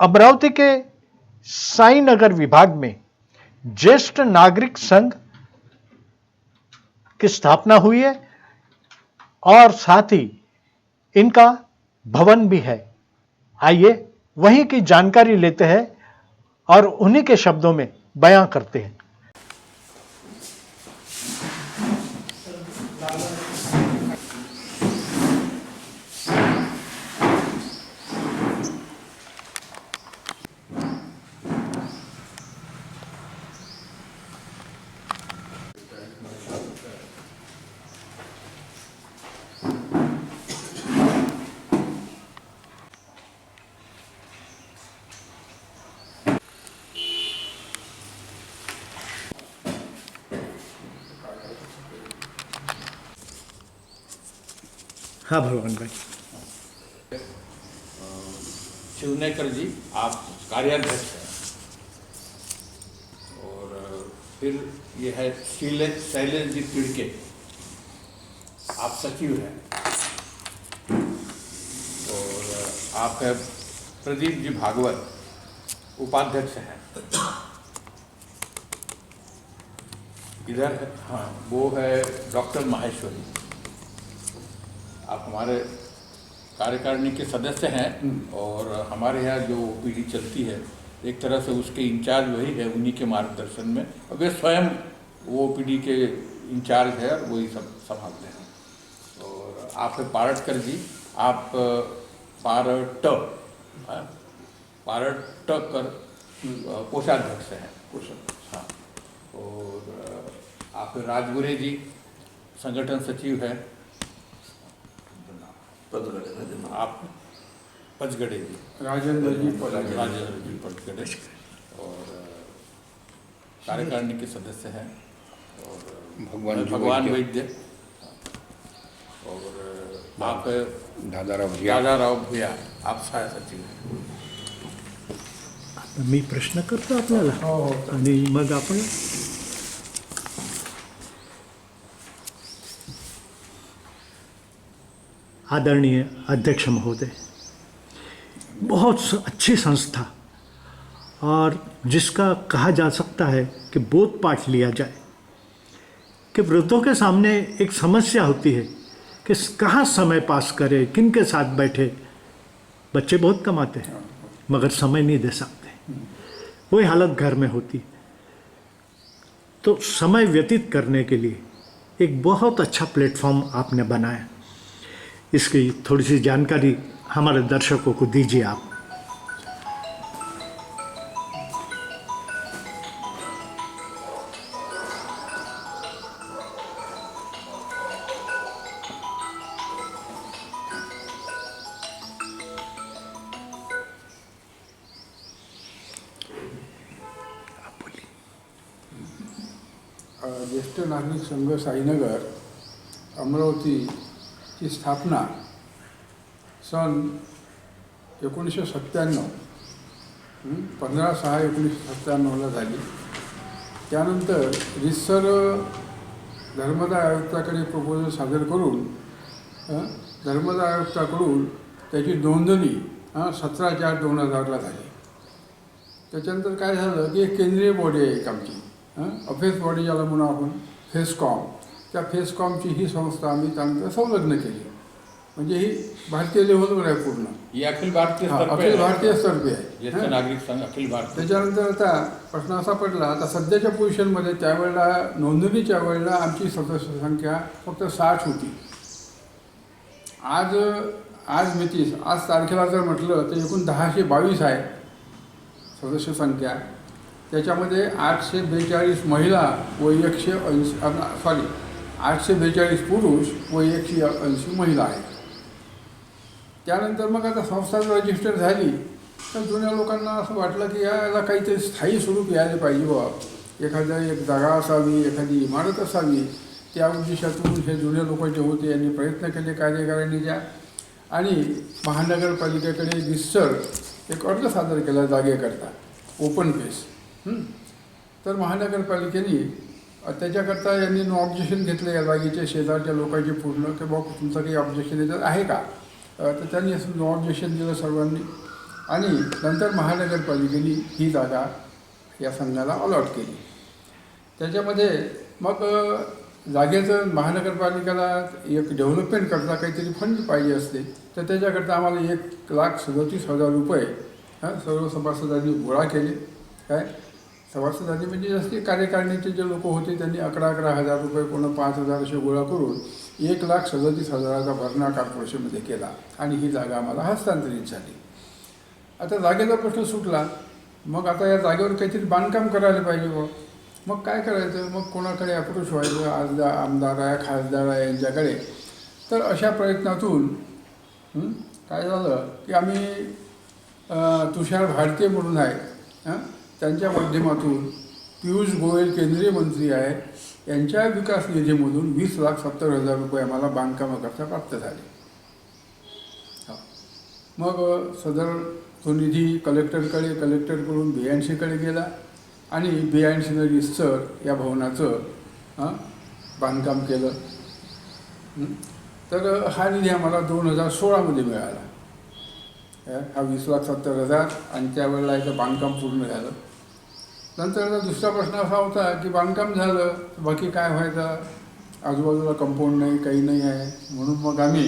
अमरावती के साई नगर विभाग में ज्येष्ठ नागरिक संघ की स्थापना हुई है और साथ ही इनका भवन भी है। आइए वहीं की जानकारी लेते हैं और उन्हीं के शब्दों में बयां करते हैं। हाँ भगवान भाई। शिवनेकर जी, आप कार्याध्यक्ष हैं। और फिर ये है शैलेश शैलेश जी तिड़के। आप सचिव हैं। और आप है प्रदीप जी भागवत, उपाध्यक्ष हैं। इधर है हाँ वो है डॉक्टर माहेश्वरी। आप हमारे कार्यकारिणी के सदस्य हैं और हमारे यहाँ जो पीढ़ी चलती है एक तरह से उसके इंचार्ज वही है उन्हीं के मार्गदर्शन में। और वे स्वयं वो पीढ़ी के इंचार्ज है और वही सब संभालते हैं। और आप है पारटकर जी आप पारट पारट कर कोषाध्यक्ष हैं। हाँ। और आप राजगुरे जी संगठन सचिव हैं। आप पचगढ़े जी. राजेंद्र जी राजेंद्र जी पचगढ़े और कार्यकारिणी के सदस्य हैं। और भगवान जी भगवान वैद्य। और आप दादाराव भैया। राजाराव भूया आप सहाय सचिव हैं। मी प्रश्न करतो आपल्याला. आणि मग आपण आदरणीय अध्यक्ष महोदय, बहुत अच्छी संस्था और जिसका कहा जा सकता है कि बोध पाठ लिया जाए, कि वृद्धों के सामने एक समस्या होती है कि कहाँ समय पास करें, किन के साथ बैठे। बच्चे बहुत कमाते हैं, मगर समय नहीं दे सकते। वही हालत घर में होती। तो समय व्यतीत करने के लिए एक बहुत अच्छा प्लेटफॉर्म आपने बनाया। इसकी थोड़ी सी जानकारी हमारे दर्शकों को दीजिए आप। ज्येष्ठ नागरिक संघ साईनगर अमरावतीची स्थापना सन एकोणीसशे सत्त्याण्णव पंधरा सहा एकोणीसशे सत्त्याण्णवला झाली. त्यानंतर रिसर धर्मदाय आयुक्ताकडे प्रपोजल सादर करून धर्मदाय आयुक्ताकडून त्याची नोंदणी सतरा चार दोन हजारला झाली. त्याच्यानंतर काय झालं की एक केंद्रीय बॉडी आहे एक आमची अफेअर्स बॉडी ज्याला म्हणू आपण फेसकॉम त्या फेसकॉमची ही संस्था आम्ही त्यानंतर संलग्न केली. म्हणजे ही भारतीय लेव्हलवर आहे पूर्ण. ये अखिल भारतीय हा, अखिल है। भारतीय स्तरपे आहे. हं? नागरिक संघ अखिल भारतीय. त्याच्यानंतर आता प्रश्न असा पडला आता सध्याच्या पोझिशनमध्ये त्यावेळेला नोंदणीच्या वेळेला आमची सदस्य संख्या फक्त साठ होती. आज आज मितीस आज तारखेला जर म्हटलं तर एकूण दहाशे बावीस आहे सदस्य संख्या. त्याच्यामध्ये आठशे बेचाळीस महिला व एकशे ऐंशी सॉरी आठशे बेचाळीस पुरुष व एकशे ऐंशी महिला आहेत. त्यानंतर मग आता संस्था रजिस्टर झाली तर जुन्या लोकांना असं वाटलं की याला काहीतरी स्थायी स्वरूप यायला पाहिजे बाबा एखाद्या एक जागा असावी एखादी इमारत असावी. त्या उद्देशातून हे जुने लोक जे होते यांनी प्रयत्न केले कार्यकारिणीच्या आणि महानगरपालिकेकडे निश्चर एक अर्ज सादर केला जागेकरता ओपन पेस तर महानगरपालिकेने त्याच्याकरता यांनी ऑब्जेक्शन घेतलं या जागेच्या शेजारच्या लोकांचे पूर्ण की बाबा तुमचं काही ऑब्जेक्शन येतं. आहे का? तर त्यांनी असं नो ऑब्जेक्शन दिलं सर्वांनी. आणि नंतर महानगरपालिकेने ही जागा या संघाला अलॉट केली. त्याच्यामध्ये मग जागेचं महानगरपालिकेला एक डेव्हलपमेंट करता काहीतरी फंड पाहिजे असते. तर त्याच्याकरता आम्हाला एक लाख सदतीस हजार रुपये हां सर्व सभासदांनी गोळा केले. काय? सभासदांनी म्हणजे जसे कार्यकारिणीचे जे लोक होते त्यांनी अकरा अकरा हजार रुपये पूर्ण पाच हजार असे गोळा करून एक लाख सदतीस हजाराचा भरणा कॉर्पोरेशनमध्ये केला आणि ही जागा आम्हाला हस्तांतरित झाली. आता जागेचा प्रश्न सुटला. मग आता या जागेवर काहीतरी बांधकाम करायला पाहिजे व मग काय करायचं? मग कोणाकडे अप्रोच व्हायचं? आजदा आमदार आहे खासदार आहे यांच्याकडे. तर अशा प्रयत्नातून काय झालं की आम्ही तुषार भारतीय म्हणून आहे हां त्यांच्या माध्यमातून पियुष गोयल केंद्रीय मंत्री आहे यांच्या विकास निधीमधून वीस लाख सत्तर हजार रुपये आम्हाला बांधकामाकरता प्राप्त झाले. मग सदर तो निधी कलेक्टरकडे कलेक्टरकडून बी एन सीकडे गेला आणि बी एन या भवनाचं बांधकाम केलं. तर हा निधी आम्हाला दोन हजार सोळामध्ये मिळाला. हा वीस लाख सत्तर हजार आणि त्यावेळेला याचं बांधकाम पूर्ण झालं. नंतर दुसरा प्रश्न असा होता की बांधकाम झालं बाकी काय व्हायचं? आजूबाजूला कंपाऊंड नाही काही नाही आहे. म्हणून मग आम्ही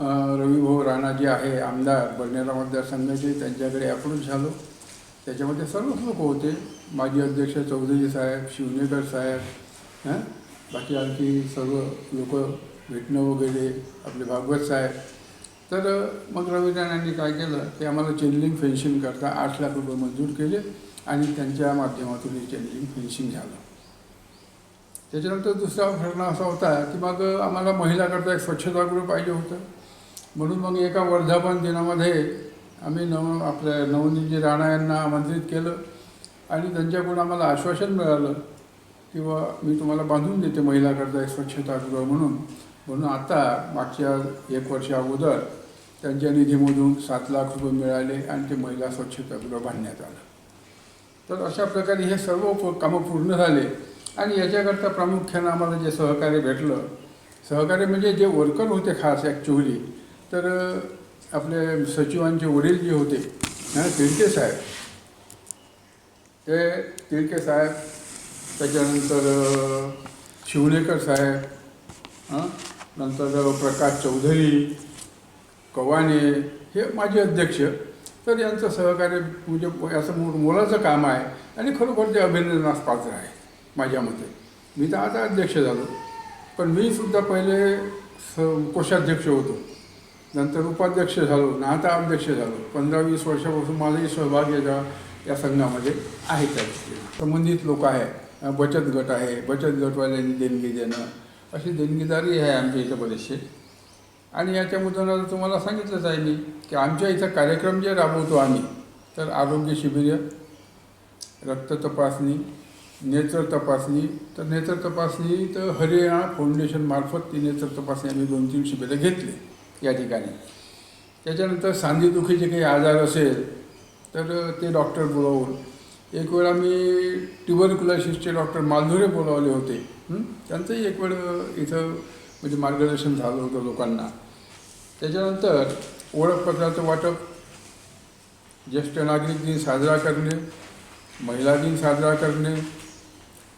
रविभाऊ राणा जे आहे आमदार बडनेरा मतदारसंघाचे त्यांच्याकडे अप्रोच झालो. त्याच्यामध्ये सर्वच लोक होते. माजी अध्यक्ष चौधरी साहेब शिवनेकर साहेब हां? बाकी आणखी सर्व लोक भेटणं वगैरे आपले भागवत साहेब. तर मग रवी राणांनी काय केलं? ते आम्हाला चेनलिंग फेन्शिंग करता आठ लाख रुपये मंजूर केले. आणि त्यांच्या माध्यमातून हे चेनलिंग झालं. त्याच्यानंतर दुसरा प्रश्न असा होता की मग आम्हाला महिलाकरता एक स्वच्छतागृह पाहिजे होतं. म्हणून मग एका वर्धापन दिनामध्ये आम्ही नव आपल्या नवनीतजी राणा यांना आमंत्रित केलं आणि त्यांच्याकडून आम्हाला आश्वासन मिळालं किंवा मी तुम्हाला बांधून देते महिलाकरता एक स्वच्छतागृह म्हणून. म्हणून आता मागच्या एक वर्षा अगोदर त्यांच्या निधीमधून सात लाख रुपये मिळाले आणि ते महिला स्वच्छतागृह बांधण्यात आलं. तर अशा प्रकारे हे सर्व प- कामं पूर्ण झाले. आणि याच्याकरता प्रामुख्यानं आम्हाला जे सहकार्य भेटलं सहकार्य म्हणजे जे वर्कर होते खास ॲक्च्युअली तर आपले सचिवांचे वडील जे होते हां तिळके साहेब. ते तिळके साहेब त्याच्यानंतर शिवणेकर शिवनेकर साहेब हां नंतर प्रकाश चौधरी कवाने हे माझे अध्यक्ष. तर यांचं सहकार्य म्हणजे असं मो मोलाचं काम आहे. आणि खरोखर ते अभिनंदनास पात्र आहे माझ्या मते. मी तर आता अध्यक्ष झालो. पण मी सुद्धा पहिले स कोषाध्यक्ष होतो. नंतर उपाध्यक्ष झालो. ना आता अध्यक्ष झालो. पंधरा वीस वर्षापासून माझाही सहभाग याच्या या संघामध्ये. आहे त्या दृष्टीने. संबंधित लोक आहे. बचत गट आहे. बचत गटवाल्यांनी देणगी देणं. अशी देणगीदारी आहे आमच्या इथं बरेचसे. आणि याच्यामधून आता तुम्हाला सांगितलंच आहे मी की आमच्या इथं कार्यक्रम जे राबवतो आम्ही तर आरोग्य शिबिर रक्त तपासणी नेत्र तपासणी तर नेत्र तपासणी तर हरियाणा फाउंडेशनमार्फत ती नेत्र तपासणी आम्ही दोन तीन शिबिरं घेतली या ठिकाणी. त्याच्यानंतर सांधीदुखीचे काही आजार असेल तर ते डॉक्टर बोलावून एक वेळ आम्ही ट्युबरक्युलोसिसचे डॉक्टर मालधुरे बोलावले होते त्यांचंही एक वेळ इथं म्हणजे मार्गदर्शन झालं होतं लोकांना. त्याच्यानंतर ओळखपत्राचं वाटप ज्येष्ठ नागरिक दिन साजरा करणे महिला दिन साजरा करणे.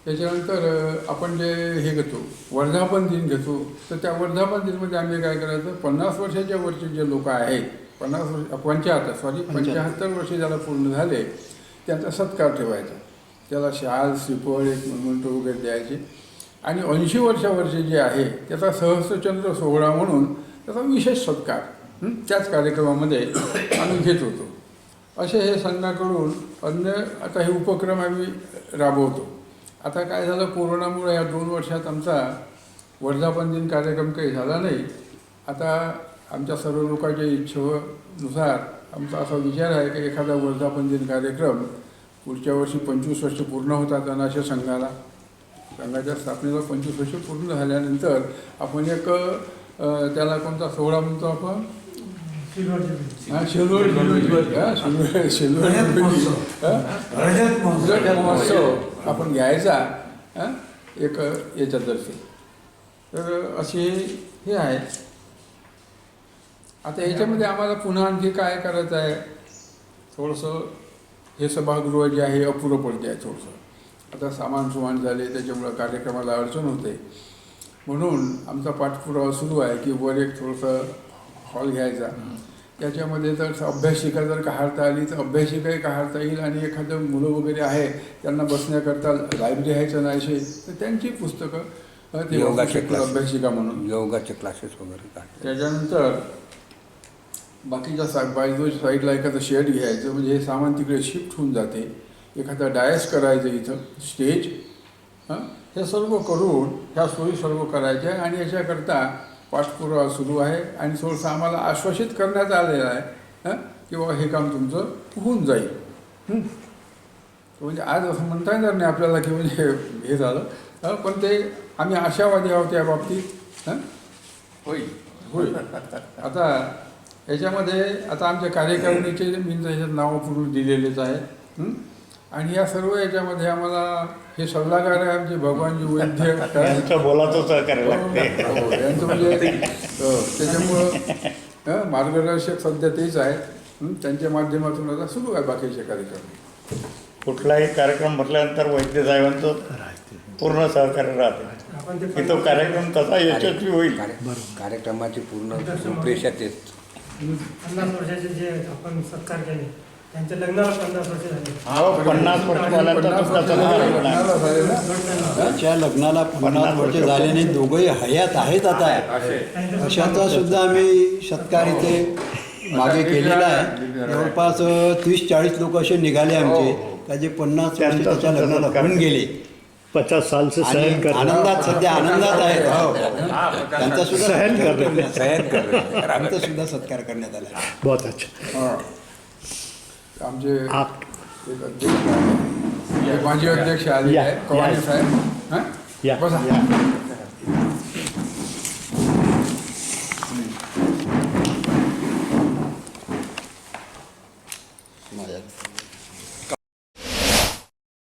त्याच्यानंतर आपण जे हे घेतो वर्धापन दिन घेतो तर त्या वर्धापन दिनमध्ये आम्ही काय करायचं पन्नास वर्षाच्या वरचे जे लोक आहेत पन्नास वर्ष पंच्याहत्तर सॉरी पंच्याहत्तर. वर्ष ज्याला पूर्ण झाले त्यांचा सत्कार ठेवायचा. त्याला शाल श्रीफळ एक मंत्र वगैरे द्यायचे. आणि ऐंशी वर्षावरचे जे आहे त्याचा सहस्रचंद्र सोहळा म्हणून त्याचा विशेष सत्कार त्याच कार्यक्रमामध्ये आम्ही घेत होतो. असे हे संघाकडून अन्य आता हे उपक्रम आम्ही राबवतो. आता काय झालं कोरोनामुळे या दोन वर्षात आमचा वर्धापन दिन कार्यक्रम काही झाला नाही. आता आमच्या सर्व लोकांच्या इच्छेनुसार आमचा असा विचार आहे की एखादा वर्धापन दिन कार्यक्रम पुढच्या वर्षी पंचवीस वर्ष पूर्ण होतात अनाशय संघाला संघाच्या स्थापनेला पंचवीस वर्ष पूर्ण झाल्यानंतर आपण एक त्याला कोणता सोहळा म्हणतो आपण? हा शेलवड शेलवड शेलवड? रजत महोत्सव. आपण घ्यायचा हा? एक याच्यातर्फे तर असे हे आहे. आता याच्यामध्ये आम्हाला पुन्हा आणखी काय करायचं आहे? थोडंसं हे सभागृह जे आहे अपुरं पडते आहे थोडंसं. आता सामान सुमान झाले त्याच्यामुळं कार्यक्रमाला अडचण होते. म्हणून आमचा पाठपुरावा सुरू आहे की वर एक थोडंसं हॉल घ्यायचा. त्याच्यामध्ये जर अभ्यासिका जर काढता आली तर अभ्यासिकाही काढता येईल आणि एखादं मुलं वगैरे आहे त्यांना बसण्याकरता लायब्ररी आहे चणायचे तर त्यांची पुस्तकं ते योगाचे. अभ्यासिका म्हणून. योगाचे क्लासेस वगैरे त्याच्यानंतर बाकीच्या सा बाजूच्या साईडला एखादं शेड घ्यायचं म्हणजे हे सामान तिकडे शिफ्ट होऊन जाते. एखादा डायस करायचं इथं स्टेज हं? हे सर्व करून ह्या सोयी सर्व करायच्या आणि याच्याकरता पाठपुरावा सुरू आहे आणि थोडंसं आम्हाला आश्वासित करण्यात आलेलं आहे हं? की बाबा हे काम तुमचं होऊन जाईल? म्हणजे आज असं म्हणता येणार नाही आपल्याला की म्हणजे हे झालं हं? पण ते आम्ही आशावादी आहोत या बाबतीत हं? होईल होईल आता याच्यामध्ये आता आमच्या कार्यकारिणीचे मी त्याच्यात नावं पूर्ण दिलेलेच आहेत हं? आणि या सर्व याच्यामध्ये आम्हाला हे सल्लागार आहे आमचे भगवानजी वैद्य यांचं बोलाचं सहकार्य लागते. हो, यांचं म्हणजे हो, त्याच्यामुळं हं, मार्गदर्शक सध्या तेच आहेत हं? त्यांच्या माध्यमातून आता सुरू आहे बाकीचे कार्यक्रम. कुठलाही कार्यक्रम म्हटल्यानंतर वैद्य साहेबांचं पूर्ण सहकार्य राहते. की तो कार्यक्रम कसा यशस्वी होईल. कार्य- कार्यक्रमाची पूर्ण रूपरेषा तेच. पन्नास वर्षाचे जे आपण सत्कार केले त्यांच्या लग्नाला पन्नास वर्ष झाले. हो पन्नास. लग्नाला झालेलं त्याच्या लग्नाला पन्नास वर्ष झाल्याने दोघंही हयात आहेत आता. अशाचा सुद्धा आम्ही सत्कार इथे मागे केलेला आहे. जवळपास तीस चाळीस लोक असे निघाले आमचे. त्याचे पन्नास वर्ष त्यांचा त्याच्या लग्नाला. होऊन गेले. पचास साल से सहन कर आनंदात सध्या आनंदात आहेत. हो. त्यांचा सुद्धा सहन कर- करण्यात- सहन त्यांचा सुद्धा सत्कार करण्यात आला. बहुत अच्छा. हां. आमचे एक अध्यक्ष. हे माजी अध्यक्ष आले या, आहे या. कवानी साहेब हं? बसा